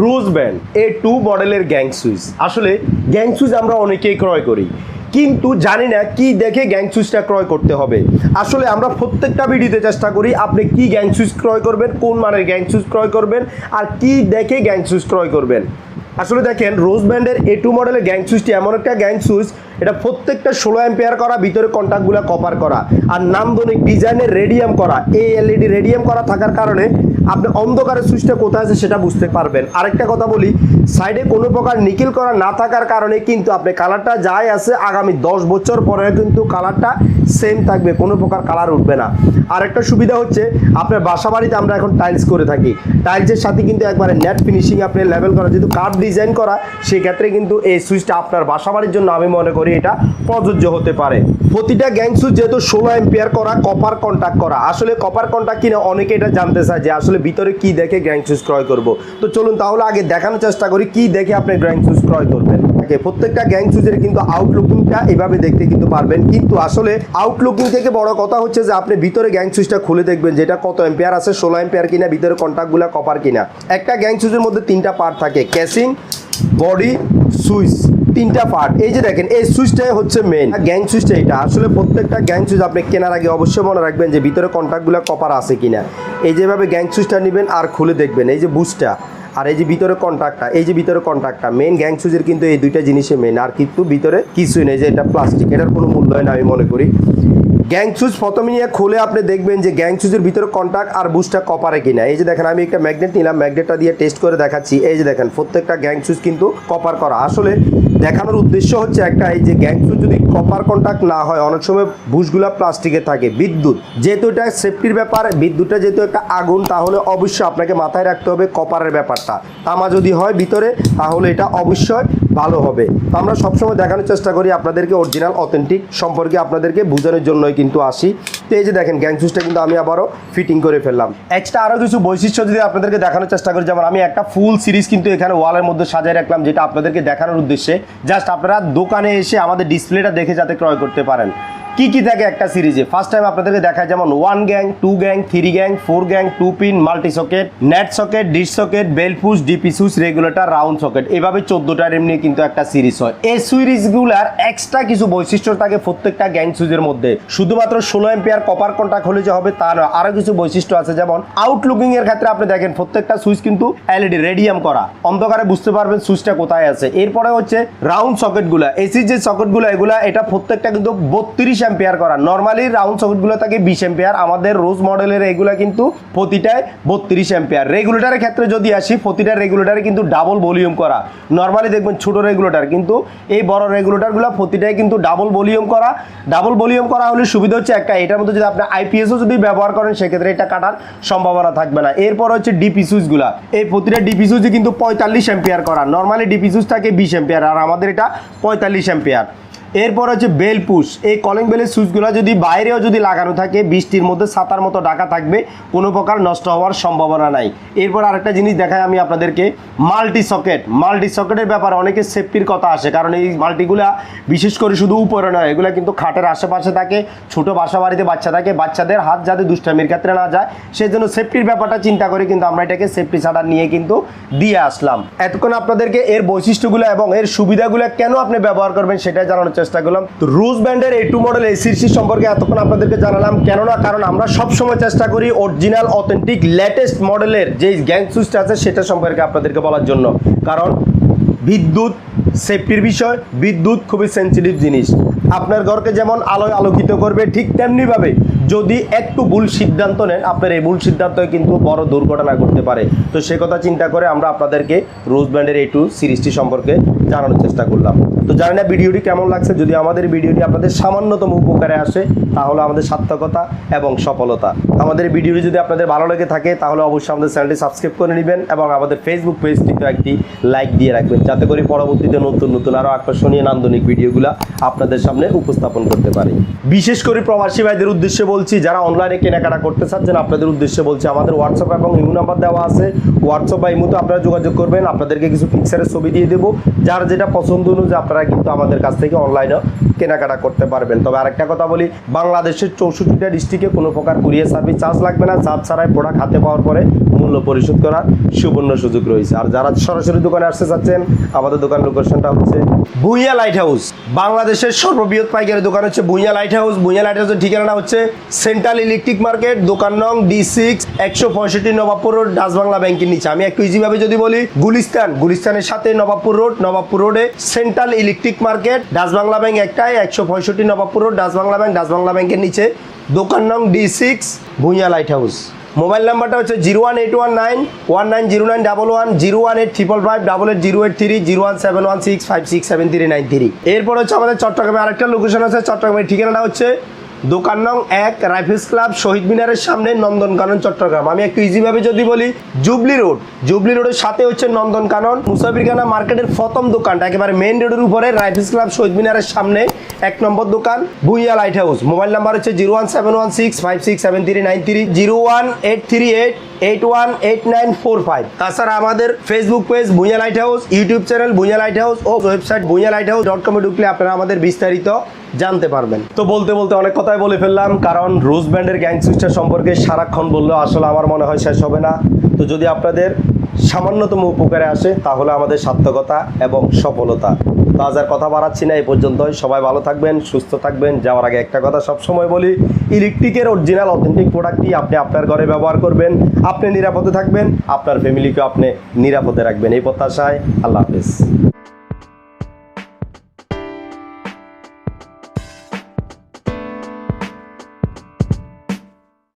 Rose band A two মডেলের gang switch. আসলে gang switch আমরা অনেকেই ক্রয় করি, কিন্তু জানি না কি দেখে গ্যাং সুইচটা ক্রয় করতে হবে। আসলে আমরা প্রত্যেকটা ভিডিওতে চেষ্টা করি আপনি কি গ্যাং সুইচ ক্রয় করবেন, কোন মানের গ্যাং সুইচ ক্রয় করবেন, আর কি দেখে গ্যাং সুইচ ক্রয় করবেন। আসলে দেখেন রোজ ব্যান্ডের এ টু মডেলের গ্যাং সুইচটি এমন একটা গ্যাং সুইচ এটা প্রত্যেকটা ষোলো অ্যাম্পিয়ার করা, ভিতরে কন্ট্যাক্টগুলো কপার করা আর নামধনিক ডিজাইনের রেডিয়াম করা। এই এলইডি রেডিয়াম করা থাকার কারণে আপনি অন্ধকারের সুইচটা কোথায় আছে সেটা বুঝতে পারবেন। আরেকটা কথা বলি সাইডে কোনো প্রকার নিকেল করা না থাকার কারণে কিন্তু আপনি কালারটা যাই আছে, আগামী দশ বছর পরে কিন্তু কালারটা সেম থাকবে, কোনো প্রকার কালার উঠবে না। আরেকটা সুবিধা হচ্ছে, আপনার বাসা বাড়িতে আমরা এখন টাইলস করে থাকি। টাইলসের সাথে কিন্তু একবারে নেট ফিনিশিং আপনি লেভেল করা, যেহেতু কার্ভ ডিজাইন করা, সেক্ষেত্রে কিন্তু এই সুইচটা আপনার বাসাবাড়ির জন্য আমি মনে করি এটা প্রযোজ্য হতে পারে। প্রতিটা গ্যাং সুইচ যেহেতু ষোলো এম্পিয়ার করা কপার কন্ট্যাক্ট করা। আসলে কপার কন্ট্যাক্ট কিনে অনেকে এটা জানতে চায় যে আসলে ভিতরে কি দেখে গ্যাং সুইচ ক্রয় করব। তো চলুন তাহলে আগে দেখানোর চেষ্টা করি কি দেখে আপনি গ্যাং সুইচ ক্রয় করবেন। প্রত্যেকটা গ্যাং সুইচের কিন্তু আউটলুকিংটা এভাবে দেখতে কিন্তু পারবেন। কিন্তু আসলে আউটলুকিং থেকে বড় কথা হচ্ছে যে আপনি ভিতরে গ্যাং সুইচটা খুলে দেখবেন যেটা কত এম্পিয়ার আছে, ষোলো এম্পিয়ার কিনা, ভিতরে কন্ট্যাক্টগুলো কপার কিনা। একটা গ্যাং সুইচের মধ্যে তিনটা পার্ট থাকে। ক্যাসিং বডি সুইচ তিনটা পার্ট এই যে দেখেন, এই সুইচটাই হচ্ছে মেন গ্যাং সুইচটা এটা। আসলে প্রত্যেকটা গ্যাং সুইচ আপনি কেনার আগে অবশ্যই মনে রাখবেন যে ভিতরে কন্ট্যাক্টগুলো কপার আছে কিনা। এই যেভাবে গ্যাং সুইচটা নেবেন আর খুলে দেখবেন, এই যে বুস্টটা আর এই যে ভিতরে কন্ট্যাক্টটা এই যে ভিতরে কন্ট্যাক্টটা মেন গ্যাং সুইচের কিন্তু এই দুইটা জিনিসে মেন আর কিন্তু ভিতরে কিছুই নেই যে এটা প্লাস্টিক এটার কোনো মূল্য হয় না আমি মনে করি। গ্যাং সুইচ প্রথমে নিয়ে খুলে আপনি দেখবেন যে গ্যাং সুইচের ভিতরে কন্ট্যাক্ট আর বুস্টটা কপারে কিনা। এই যে দেখেন, আমি একটা ম্যাগনেট নিলাম ম্যাগনেটটা দিয়ে টেস্ট করে দেখাচ্ছি। এই যে দেখেন, প্রত্যেকটা গ্যাং কিন্তু কপার করা। আসলে দেখানোর উদ্দেশ্য হচ্ছে একটা, এই যে গ্যাং যদি কপার কন্ট্যাক্ট না হয়, অনেক সময় বুশগুলা প্লাস্টিকে থাকে। বিদ্যুৎ, যেহেতু এটা সেফটির ব্যাপার, বিদ্যুৎটা যেহেতু একটা আগুন, তাহলে অবশ্যই আপনাকে মাথায় রাখতে হবে কপারের ব্যাপারটা। তামা যদি হয় ভিতরে, তাহলে এটা অবশ্যই ভালো হবে। তো আমরা সবসময় দেখানোর চেষ্টা করি আপনাদেরকে অরিজিনাল অথেন্টিক সম্পর্কে আপনাদেরকে বোঝানোর জন্যই কিন্তু আসি। তো এই যে দেখেন গ্যাং কিন্তু আমি আবারও ফিটিং করে ফেললাম। এক্সট্রা আরও কিছু বৈশিষ্ট্য যদি আপনাদেরকে দেখানোর চেষ্টা করি, যেমন আমি একটা ফুল সিরিজ কিন্তু এখানে ওয়ালের মধ্যে সাজায় রাখলাম, যেটা আপনাদেরকে দেখানোর উদ্দেশ্যে। জাস্ট আপনারা দোকানে এসে আমাদের ডিসপ্লেটা দেখে যাতে ক্রয় করতে পারেন। কি কি থাকে একটা সিরিজে? ফার্স্ট টাইম আপনাদেরকে দেখায় যেমন one gang two gang three gang four gang two pin multi socket net socket dish socket bell push DP switch regulator round socket এভাবে চোদ্দোটার এমনি কিন্তু একটা সিরিজ হয়। এই সিরিজগুলার এক্সট্রা কিছু বৈশিষ্ট্য থাকে প্রত্যেকটা গ্যাং সুইচের মধ্যে। শুধুমাত্র ষোলো এম্পিয়ার কপার কন্ট্যাক্ট হলে যে হবে তার আরও কিছু বৈশিষ্ট্য আছে। যেমন আউটলুকিং এর ক্ষেত্রে আপনি দেখেন, প্রত্যেকটা সুইচ কিন্তু এলইডি রেডিয়াম করা। অন্ধকারে বুঝতে পারবেন সুইচটা কোথায় আছে। এরপরে হচ্ছে রাউন্ড সকেটগুলো এসির যে সকেটগুলো এগুলা, এটা প্রত্যেকটা কিন্তু বত্রিশ অ্যাম্পিয়ার করা। নর্মালি রাউন্ড সকেটগুলো থাকে বিশ অ্যাম্পিয়ার আমাদের রোজ মডেলের এগুলা কিন্তু প্রতিটায় বত্রিশ অ্যাম্পিয়ার রেগুলেটারের ক্ষেত্রে যদি আসি, প্রতিটা রেগুলেটারে কিন্তু ডাবল ভলিউম করা। নর্মালি দেখবেন ছোট রেগুলেটার কিন্তু এই বড় রেগুলেটারগুলো প্রতিটাই কিন্তু ডাবল ভলিউম করা। ডাবল ভলিউম করা হলে সুবিধা হচ্ছে একটা, এটার মধ্যে যদি আপনি আইপিএসও যদি ব্যবহার করেন, সেক্ষেত্রে এটা কাটার সম্ভাবনা থাকবে না। এরপর হচ্ছে ডিপি সুইচগুলা এই প্রতিটা ডিপি সুইচে কিন্তু পঁয়তাল্লিশ অ্যাম্পিয়ার করা। নর্মালি ডিপি সুইচ থাকে বিশ অ্যাম্পিয়ার আর আমাদের এটা পঁয়তাল্লিশ অ্যাম্পিয়ার এরপর হচ্ছে বেল পুশ। এই কলিং বেলের সুইচগুলো যদি বাইরেও যদি লাগানো থাকে, বৃষ্টির মধ্যে ছাতার মতো ডাকা থাকবে, কোনো প্রকার নষ্ট হওয়ার সম্ভাবনা নাই। এরপর আরেকটা জিনিস দেখায় আমি আপনাদেরকে মাল্টি সকেট মাল্টি সকেটের ব্যাপারে অনেকে সেফটির কথা আসে, কারণ এই মাল্টিগুলা বিশেষ করে শুধু উপরে নয়, এগুলো কিন্তু খাটের আশেপাশে থাকে, ছোট বাসা বাড়িতে বাচ্চা থাকে, বাচ্চাদের হাত যাতে দুষ্টামির ক্ষেত্রে না যায়। সেই জন্য সেফটির ব্যাপারটা চিন্তা করে কিন্তু আমরা এটাকে সেফটি ছাড়া নিয়ে কিন্তু দিয়ে আসলাম। এতক্ষণ আপনাদেরকে এর বৈশিষ্ট্যগুলো এবং এর সুবিধাগুলো কেন আপনি ব্যবহার করবেন সেটা জানানোর চেষ্টা করলাম। তো রুজ ব্যান্ডের এই টু মডেল এই সিরিজ সম্পর্কে এতক্ষণ আপনাদেরকে জানালাম। কেননা, কারণ আমরা সব সময় চেষ্টা করি অরিজিনাল অথেন্টিক লেটেস্ট মডেলের যে গ্যাং সুইচটা আছে, সেটা সম্পর্কে আপনাদেরকে বলার জন্য। কারণ বিদ্যুৎ সেফটির বিষয়, বিদ্যুৎ খুবই সেন্সিটিভ জিনিস। আপনার ঘরকে যেমন আলোয় আলোকিত করবে, ঠিক তেমনিভাবে যদি একটু ভুল সিদ্ধান্ত নেন, আপনার এই ভুল সিদ্ধান্ত কিন্তু বড় দুর্ঘটনা ঘটতে পারে। তো সে কথা চিন্তা করে আমরা আপনাদেরকে রোজ ব্যান্ডের এই টু সিরিজটি সম্পর্কে জানানোর চেষ্টা করলাম। তো জানি না ভিডিওটি কেমন লাগছে, যদি আমাদের ভিডিওটি আপনাদের সামান্যতম উপকারে আসে, তাহলে আমাদের সার্থকতা এবং সফলতা। আমাদের ভিডিওটি যদি আপনাদের ভালো লেগে থাকে, তাহলে অবশ্যই আমাদের চ্যানেলটি সাবস্ক্রাইব করে নেবেন এবং আমাদের ফেসবুক পেজটিতে একটি লাইক দিয়ে রাখবেন, যাতে করে পরবর্তীতে নতুন নতুন আরও আকর্ষণীয়, নান্দনিক ভিডিওগুলো আপনাদের সামনে উপস্থাপন করতে পারি। বিশেষ করে প্রবাসী ভাইদের উদ্দেশ্যে বলছি, যারা অনলাইনে কেনাকাটা করতে চাচ্ছেন, আপনাদের উদ্দেশ্যে বলছি, আমাদের হোয়াটসঅ্যাপ এবং ইউ নাম্বার দেওয়া আছে। হোয়াটসঅ্যাপ বা ইমুতে আপনারা যোগাযোগ করবেন, আপনাদেরকে কিছু পিকচারের ছবি দিয়ে দেবো। যার যেটা পছন্দ অনুযায়ী আপনারা কিন্তু আমাদের কাছ থেকে অনলাইনে কেনাকাটা করতে পারবেন। তবে আরেকটা কথা বলি, বাংলাদেশের চৌষট্টিটা ডিস্ট্রিক্টে কোনো প্রকার কুরিয়ার সার্ভিস চার্জ লাগবে না। চার্জ ছাড়াই প্রোডাক্ট হাতে পাওয়ার পরে মূল্য পরিশোধ করার সুবর্ণ সুযোগ রয়েছে। আর যারা সরাসরি দোকানে আসতে চাচ্ছেন, আমাদের দোকান লোকেশনটা হচ্ছে ভুইয়া লাইট হাউস বাংলাদেশের সর্ববৃহৎ পাইকারি দোকান হচ্ছে Bhuiyan light house Bhuiyan light হাউসের ঠিকানা হচ্ছে সেন্ট্রাল ইলেকট্রিক মার্কেট দোকান নং ডি সিক্স একশো পঁয়ষট্টি নবাবপুর রোড, ডাচ বাংলা ব্যাংকের নিচে। আমি একটু ইজিভাবে যদি বলি, গুলিস্তান। গুলিস্তানের সাথে নবাবপুর রোড, নবাবপুর রোডে central electric market Dutch Bangla bank একটাই একশো পঁয়ষট্টি Nawabpur road, Dutch Bangla bank, Dutch Bangla ব্যাংকের নিচে। দোকান নং D six Bhuiyan light house mobile নাম্বারটা হচ্ছে zero one eight one nine one nine zero nine double one zero one eight triple five double eight zero eight three zero one seven one six five six seven three nine three. এরপর হচ্ছে আমাদের চট্টগ্রামে আরেকটা location আছে, চট্টগ্রামের ঠিকানাটা হচ্ছে দোকান নং এক, রাইফেলস ক্লাব, শহীদ মিনারের সামনে নন্দনকানন, চট্টগ্রাম। আমি একটু ইজিভাবে যদি বলি, জুবলি রোড। জুবলি রোডের সাথে হচ্ছে নন্দনকানন। মুসাফিরখানা মার্কেটের প্রথম দোকানটা, একেবারে মেইন রোডের উপরে রাইফেলস ক্লাব, শহীদ মিনারের সামনে এক নম্বর দোকান, Bhuiya light house mobile number হচ্ছে zero one seven one six five six seven three nine three zero one eight three eight eight one eight nine four five তাছাড়া আমাদের Facebook page Bhuiya light house YouTube channel Bhuiya light house ও website Bhuiya light house dot কমে ঢুকলে আপনারা আমাদের বিস্তারিত জানতে পারবেন। তো বলতে বলতে অনেক কথাই বলে ফেললাম, কারণ রোজ ব্যান্ডের গ্যাং সম্পর্কে সারাক্ষণ বললেও আসলে আমার মনে হয় শেষ হবে না। তো যদি আপনাদের সামান্যতম উপকারে আসে, তাহলে আমাদের সার্থকতা এবং সফলতা। তো আজ আর কথা বাড়াচ্ছি না, এই পর্যন্তই। সবাই ভালো থাকবেন, সুস্থ থাকবেন। যাওয়ার আগে একটা কথা সবসময় বলি, ইলেকট্রিকের অরিজিনাল অথেন্টিক প্রোডাক্টটি আপনি আপনার ঘরে ব্যবহার করবেন, আপনি নিরাপদে থাকবেন, আপনার ফ্যামিলিকে আপনি নিরাপদে রাখবেন। এই প্রত্যাশায় আল্লাহ হাফেজ।